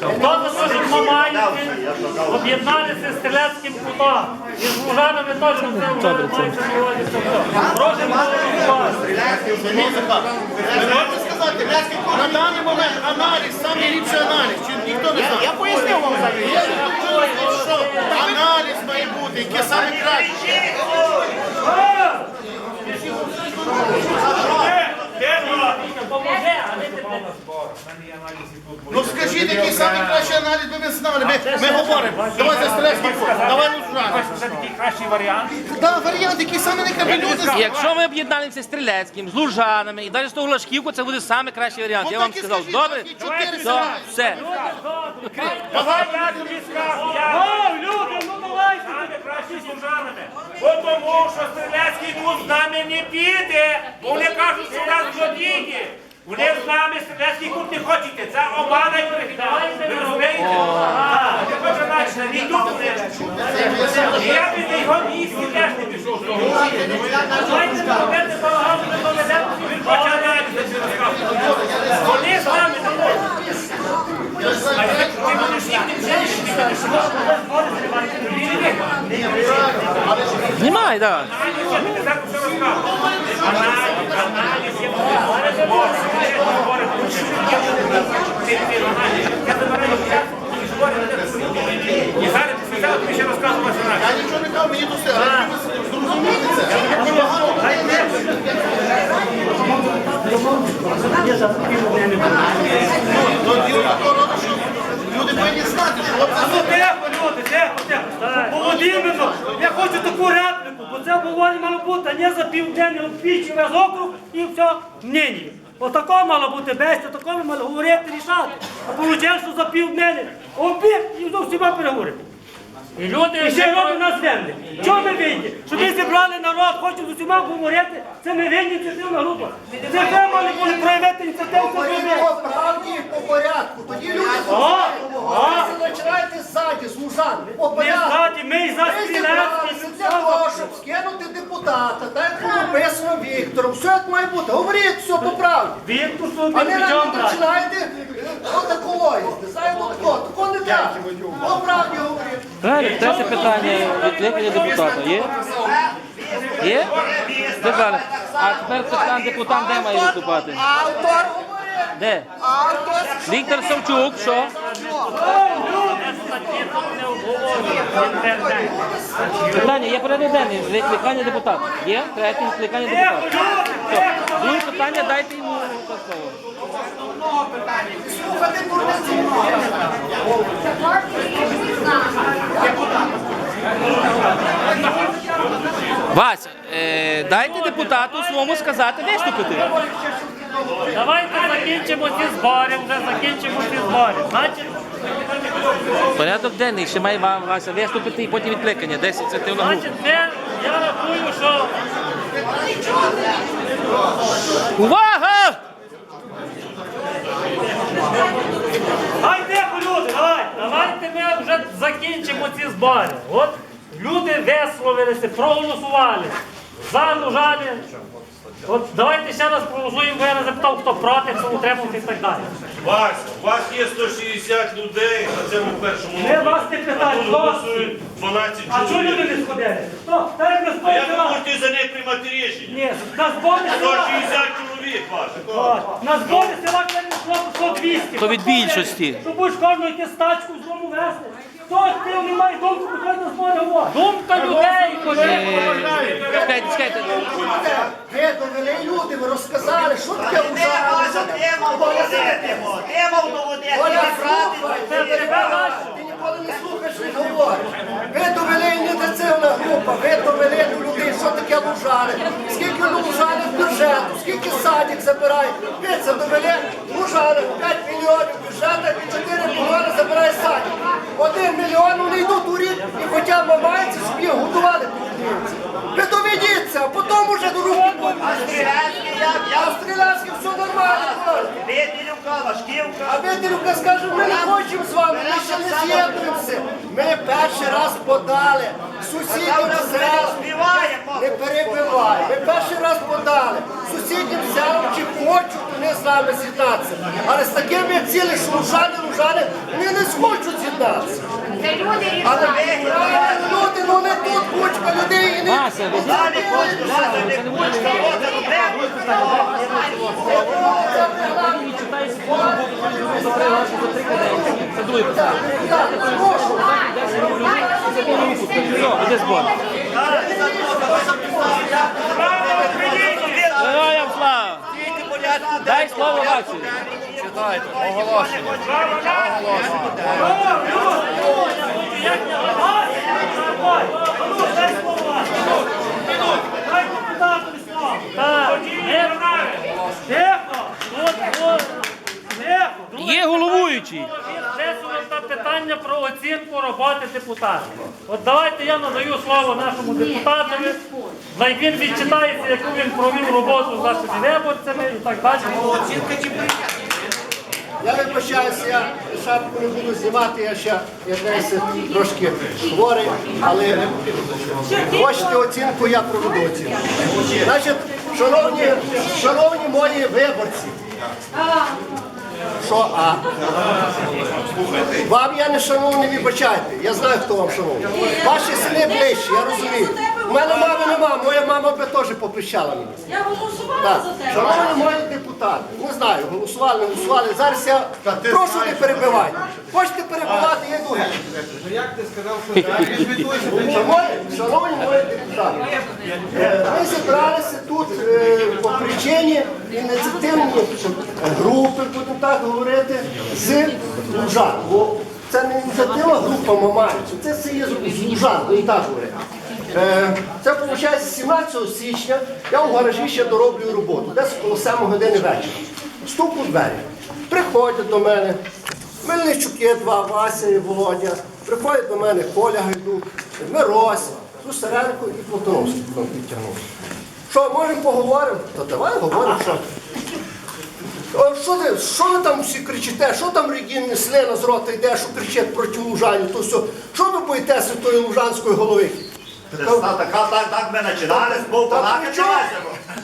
Хто заслужив Мамаївці, об'єдналися з стрілецьким кутом. І з Лужанами теж це вже мається на увазі. це все. Просимо голосувати. На даний момент аналіз, самий ліпший аналіз, чи ніхто не знає? Я пояснив вам. Що аналіз має бути, яке саме краще. Ну скажіть, який самий кращий аналіз би ви знали. Ми, ми говоримо, давай за давай лужани. Це такий кращий варіант. Який саме не краще люди. Якщо ми об'єдналися з Стрілецьким, з Лужанами і далі з того Лашківку, це буде саме кращий варіант. Я вам сказав, добре? все. Давай я тобі скажу. Люди, ну давай. Саме краще з Лужанами. Бо тому, що стрілецький кут з нами не піде. Бо вони кажуть, що нас злодії. Вони з нами стрілецький кут не хочете. Це обмана і перехідна. Ви розумієте? Тепер вже наче, не йдуть вони. Я би на його місці теж не пішов. Давайте не робити балагану, не доведемо. Він хоче аналіз розказувати. Вони з нами не хочуть. А як ти будеш їх не взяти, ти будеш Знімай, так. І. Я це. До діло такого роду, що люди повинні знати, що от Ну тихо. Володимирно, я хочу таку репліку, бо це обговорення мало бути, а не за південний двічі весь округ і все нині. Отако мало бути бесіда, тако ми мали говорити, рішати. А вийшло, що за південний обід і до всіма переговорити. І люди І ще робить нас землі. Чого ми винні? Що ми зібрали народ, хочемо з усіма говорити, це ми винні ініціативна група. Це ви мали були проявити ініціативу, по правді по порядку. Тоді люди о. Ви починаєте ззаді, з Лужан, по Ми порядку. ззаді, ми і за Ми стрілецький. для того, щоб скинути депутата, так як було написано Віктором. Все як має бути. Говоріть все по правді. Що А ми не підемо починаєте отакого їсти. Знаєте, отако. Тако не треба. По правді говоріть. Далі, третє питання відкликання депутата. Є? Є? Добре. А тепер питання депутат де має виступати? Автор. Де? Автор. Віктор Савчук, що? Питання, є порядок денний, відкликання депутата. Є? Третє відкликання депутата. Все. Друге питання, дайте йому слово. Слухати дурниці. Вася, е, дайте депутату своєму сказати виступити. Давайте закінчимо ці збори, вже закінчимо ці збори. Значить, Порядок денний, ще має вам Вася виступити і потім відкликання. 10 ініціативна група. значить, ми, я рахую, що Увага! Ай, тихо, люди, давай. давайте ми вже закінчимо ці збори. От люди висловилися, проголосували за Лужани. От давайте ще раз проголосуємо, бо я не запитав, хто проти, хто утримався і так далі. Вася, у вас є 160 людей на цьому першому Ми вас не питаємо, Тут хто голосують 12 А чого люди чоловік. не сходили? Хто? Так як на А як ви можете за них приймати рішення? Ні, на зборі села. 160 чоловік ваше. От, На зборі села коли йшло по 200. То від більшості. Що будеш кожного йти стачку з дому вести. Хто ти не має думку, приходить на зборі говорить. Думка людей, Чекайте, чекайте. Ви довели люди, ви розказали, що таке Лужани. Оля, слухай, ти ти ніколи не слухаєш, не говориш. Ви довели ініціативна група, ви довели до людей, що таке лужани, скільки лужани в бюджету, скільки садик забирає. Ви це довели лужани, 5 мільйонів бюджету і 4 мільйони забирає садик. Один мільйон вони йдуть у рік і хоча б собі годували. Ви доведіться, а потім уже до руки А стрілянський все нормально. А Вітелюка скаже, ми не хочемо з вами, ми ще не з'єднуємося. Ми перший раз подали сусіднім селам. Не перебивай. Ми перший раз подали сусіднім селам, чи хочуть вони з нами з'єднатися. Але з такими, як цілі, що лужани, лужани, вони не схочуть з'єднатися. Це люди рішають. люди, ну не тут кучка людей і не Вася, ви знаєте, це не буде читає свою роботу, за три за три каденції. Це друге питання. Все, іде збор. Героям слава! Дай слово Васі. Тихо! Друге Є головуючий. Висунуто питання про оцінку роботи депутата. От давайте я надаю слово нашому депутатові, на як він відчитається, яку він провів роботу з нашими виборцями і так далі. Я вибачаюся, я шапку не буду знімати, я ще якась трошки хворий, але хочете оцінку, я проведу оцінку. Значить, шановні, шановні мої виборці, що а? Вам я не шановний, вибачайте, я знаю, хто вам шановний. Ваші сини ближче, я розумію. У мене мами нема, моя мама би теж поприщала мені. Я голосувала Так, за тебе. шановні мої депутати, не знаю, голосували, не голосували. Зараз я прошу не перебивайте. Хочете перебивати, я йду. Шановні, шановні мої депутати, е, ми зібралися тут е, по причині ініціативної групи, будемо так говорити, з Лужан. Бо це не ініціативна група Мамаївців, це все є з Лужан, будемо так говорити. Е, Це виходить 17 січня. Я у гаражі ще дороблюю роботу, десь коло 7 години вечора. Стук у двері. Приходять до мене. Мельничуки два, Вася і Володя. Приходять до мене Коля Гайдук, Мирось, Сусаренко і Платоновський потім підтягнув. Що, можемо поговоримо? То давай говоримо, що. Що ви, що ви там всі кричите? Що там регінні слина з рота йде, що кричать проти лужанів? То все. Що ви боїтеся тої лужанської голови? Так, так, так ми починали, з боку Та лаки при чому?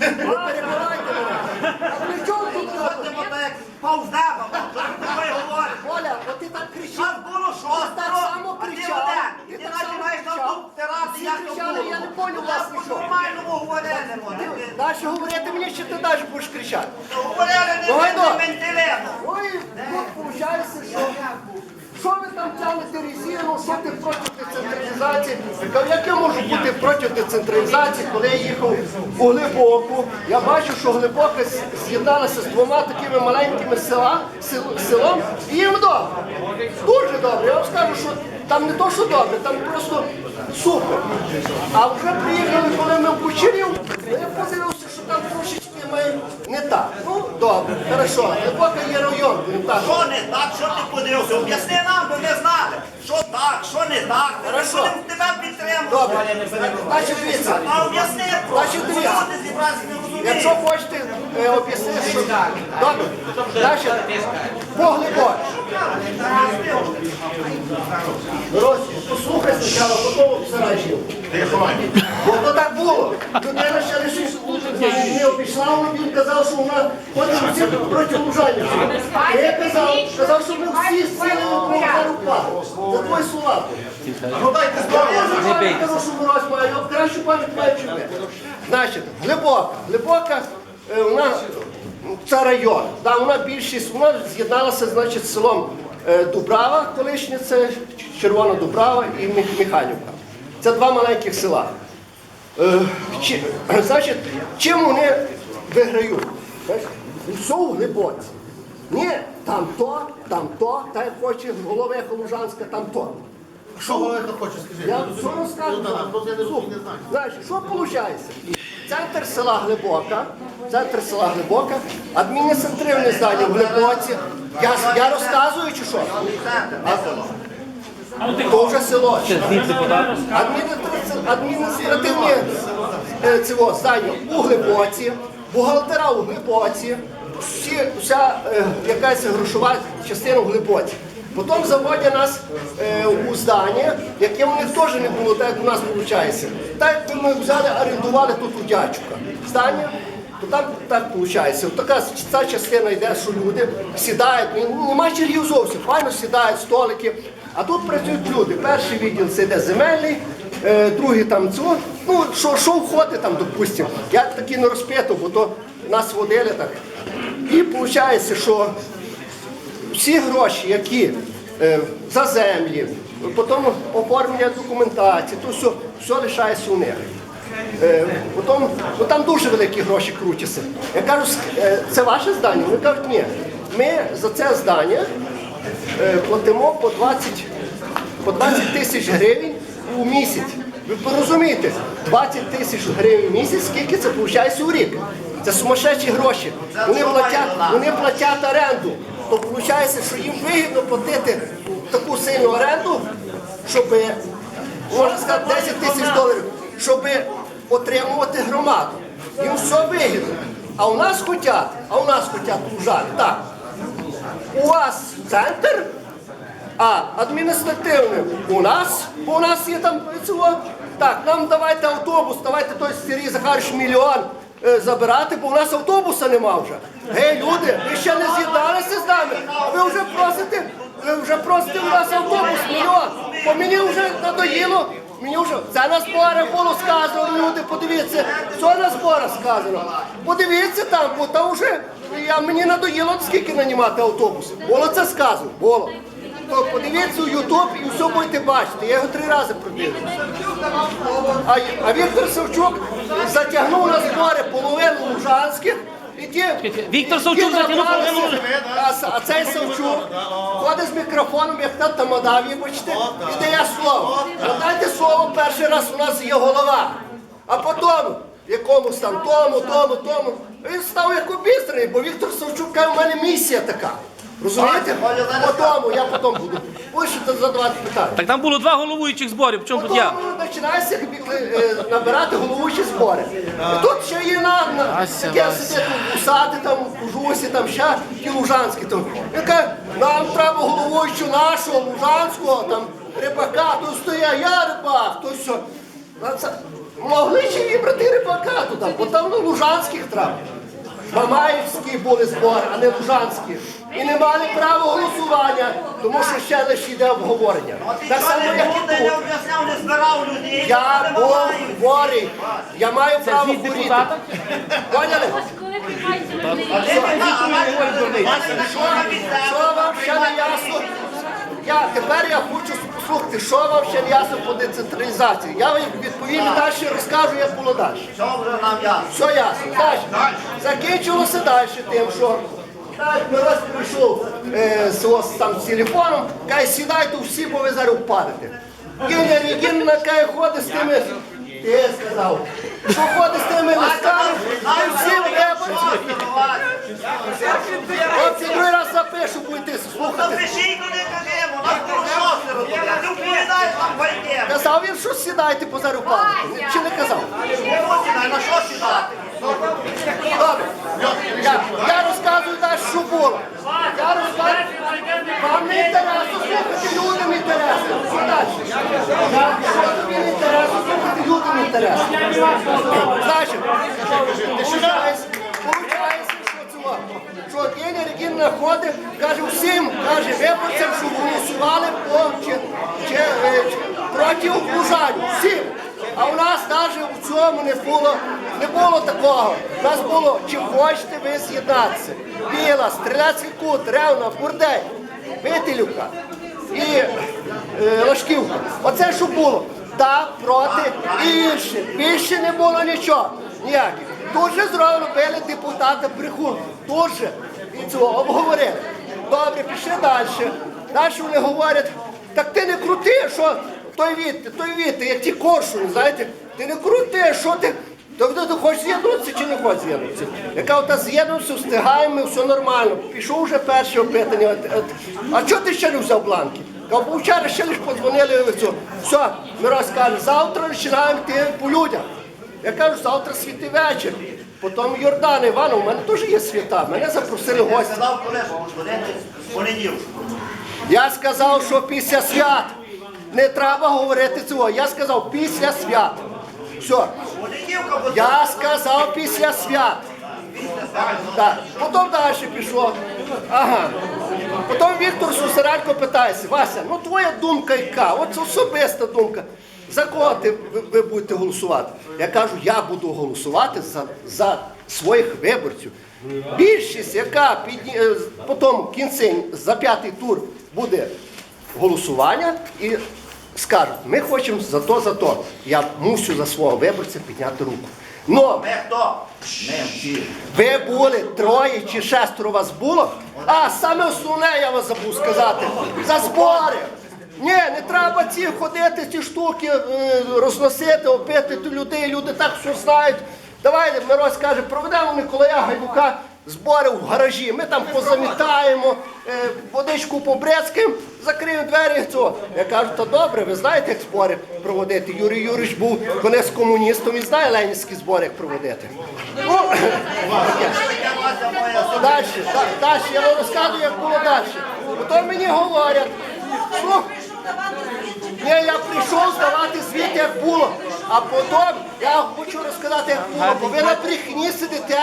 Не перебирайте мене. А при чому тут Ходимо так, повз неба, так тобі говориш. Оля, от ти так кричав. Нас було Ти шостеро, так само а ти кричав. один. І Ти так починаєш нам тут втирати, Всі як то кричали, було. я не поняв У вас нас нічого. по-нормальному говорили. вони. Далі говорити мені, що ти далі будеш кричати. Говорили не Давай, не. Ну тут виходить, що що ви там тягнете резину, що ти проти децентралізації? Як я можу бути проти децентралізації, коли я їхав у Глибоку? Я бачу, що Глибока з'єдналася з двома такими маленькими села, сел- селом, і їм добре. Дуже добре. Я вам скажу, що там не то, що добре, там просто супер. А вже приїхали, коли ми в Кучерів, я подивився, що там трошечки ми не так. Ну, добре, хорошо. Поки є район, не так. Що не так, що ти подивився? Об'ясни нам, бо ми знали. Що так, що не так. Ми Хорошо. будемо тебе підтримувати. Добре. Значить, дивіться. А об'ясни, Значить, просто, дивіться. ти зібрався не розумієш? Якщо хочете е, об'яснити, що добре, значить, поглибоч. Росі, послухай спочатку, потім обсирай жінку. Бо то так було. Людина ще лише не обійшла, він казав, що вона ходить всі проти лужання. Я казав, казав, що ми всі сіли на. За твої слова. Ну дайте Не бійтеся. Кажу, що мороз має, от пам'ять має. Значить, глибока. Глибока, е, вона це район. Да, вона більшість, вона з'єдналася значить, з селом е, Дубрава, колишнє це Червона Дубрава і Михайлівка. Це два маленьких села. Е, чи, значить, чим вони виграють? Все у глибоці. Ні, там то, там то, та як хоче голови Холужанська, там то. Що голови хоче, скажи? Я що розкажу? Ну, так, просто я не Слухай, не знаю. Знаєш, що виходить? Центр села Глибока, центр села Глибока, адміністративне здання в Глибоці. Я, я розказую чи що? То вже село. Адміністративне адміністративне е, цього здання у Глибоці, бухгалтера у Глибоці, всі, вся е, якась грошова частина в Глибоці. Потім заводять нас е, у здання, яке у них теж не було, так як у нас виходить. Так як ми взяли, орендували тут у дядька здання, то там так виходить. Така ця частина йде, що люди сідають, нема чергів зовсім, файно сідають столики. А тут працюють люди. Перший відділ це йде земельний, е, другий там цього. Ну, що, що входить там, допустимо. Я таки не розпитував, бо то нас водили так. І виходить, що всі гроші, які е, за землі, потім оформлення документації, то все, все лишається у них. Е, потім, ну, там дуже великі гроші крутяться. Я кажу, е, це ваше здання? Вони кажуть, ні. Ми за це здання е, платимо по 20, по 20 тисяч гривень у місяць. Ви порозумієте, 20 тисяч гривень в місяць, скільки це виходить у рік? Це сумасшедші гроші. Вони платять, вони платять оренду. То виходить, що їм вигідно платити таку сильну оренду, щоб, можна сказати, 10 тисяч доларів, щоб отримувати громаду. Їм все вигідно. А у нас хочуть, а у нас хочуть лужати. Так. У вас центр, а адміністративне у нас, бо у нас є там цього. Так, нам давайте автобус, давайте той Сергій Захарович мільйон забирати, бо у нас автобуса нема вже. Гей, люди, ви ще не з'єдналися з нами, ви вже просите, ви вже просите у нас автобус мільйон. Бо мені вже надоїло. Мені вже це на зборах було сказано, люди, подивіться, все на зборах сказано. Подивіться там, бо там вже я, мені надоїло, скільки нанімати автобус. Було це сказано, було. То подивіться у Ютуб і все будете бачити. Я його три рази продивився. А, а Віктор Савчук затягнув на збори половину лужанських. І ті, Віктор Савчук затягнув половину А, с- а цей Савчук ходить з мікрофоном, як та тамада, вибачте, і дає слово. Дайте слово перший раз у нас є голова. А потім якомусь там тому, тому, тому. Він став як обістрений, бо Віктор Савчук каже, у мене місія така. Розумієте? Потім, я потім буду. Будете задавати питання. Так там було два головуючих зборів, в чому тут я? Потім починається е, набирати головуючі збори. І тут ще є на, на таке. Усати, там, у Жусі, там ще ті Лужанські. Там. Нам треба головуючу нашого, Лужанського, там, рибака, тут стоя, я рибак, то все. Це- Могли ще вибрати рибака туди, бо там ну, Лужанських треба. Мамаївські були збори, а не Лужанські. І не мали права голосування, тому що ще лише йде обговорення. Так само, як і тут. Я був хворий. Я маю право хворіти. Поняли? Що вам ще не ясно? Я, тепер я хочу послухати, що вам ще ясно по децентралізації. Я вам відповім і далі розкажу, як було далі. Що вже нам ясно? Все ясно. Далі. Закінчилося далі тим, що так, Мирос прийшов е, з, ось там з телефоном, каже, сідайте всі, бо ви зараз впадете. Геня Регінна каже, ходить з тими, ти сказав, що ходить з тими листами, і всі виборці. Хлопці, другий раз запишу, будете слухати. Казав він, що сідайте, бо зараз. Чи не казав? На що сідати? Добре. Я, я розказую далі, що було. Я розказую. Вам не інтересно слухати, людям інтересно. Що далі? Я, що тобі не інтересно слухати, людям інтересно. Значить, получається, що цього. Що Геня Регіна ходить, каже всім, каже виборцям, що голосували по, чи, чи, е, чи, проти Лужанів. Всім. А у нас навіть у цьому не було, не було такого. У нас було, чи хочете ви з'єднатися. Біла, Стрілецький кут, Ревна, Бурдей, Витилівка і е, Лашківка. Оце що було. Так, проти і інше. Більше не було нічого. Ніяких. Тут же зробили депутата брехун. Тут же. І цього обговорили. Добре, пішли далі. Далі вони говорять, так ти не крути, що той віти, той віти, як ті коршуни, знаєте, ти не крути, що ти. То ти, хочеш з'єднатися чи не хочеш з'єднатися? Яка ота з'єднався, встигаємо, все нормально. Пішов вже перше опитання. А чого ти ще не взяв бланки? Бо вчора ще лише подзвонили в цю. Все, Мирос каже, завтра починаємо йти по людях. Я кажу, завтра святий вечір. Потім Йордан Іванов, у мене теж є свята. Мене запросили гості. Я сказав, що після свят. Не треба говорити цього. Я сказав після свят. Все. Я сказав після свят. Так. Потім далі пішло. Ага. Потім Віктор Сусаренко питається, Вася, ну твоя думка яка? От особиста думка. За кого ти ви, ви будете голосувати? Я кажу, я буду голосувати за, за своїх виборців. Більшість, яка підні... е, потім в за п'ятий тур буде голосування і скажуть, ми хочемо за то, за то. Я мусю за свого виборця підняти руку. Но Ми хто? Ми всі. ви були троє чи шестеро вас було? А саме основне я вас забув сказати. За збори. Ні, не треба ці ходити, ці штуки е, розносити, опитати людей, люди так все знають. Давайте, Мирось каже, проведемо Миколая Гайдука збори в гаражі. Ми там позамітаємо, е, водичку побрецьким, закриємо двері. Цього. Я кажу, то добре, ви знаєте, як збори проводити. Юрій Юрійович був колись комуністом і знає ленінські збори, як проводити. Ну, Далі, далі, я вам розказую, як було далі. Потім мені говорять, ні, я прийшов здавати звіт, як було. А потім я хочу розказати, як було, бо ви на брехні сидите.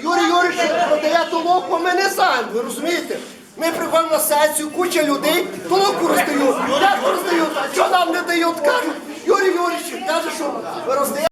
Юрій Юрійович продає толоку, а ми не знаємо, ви розумієте? Ми приходимо на сесію, куча людей, толоку роздають. Як роздають? Що нам не дають? Кажуть, Юрій Юрійович каже, що ви роздаєте.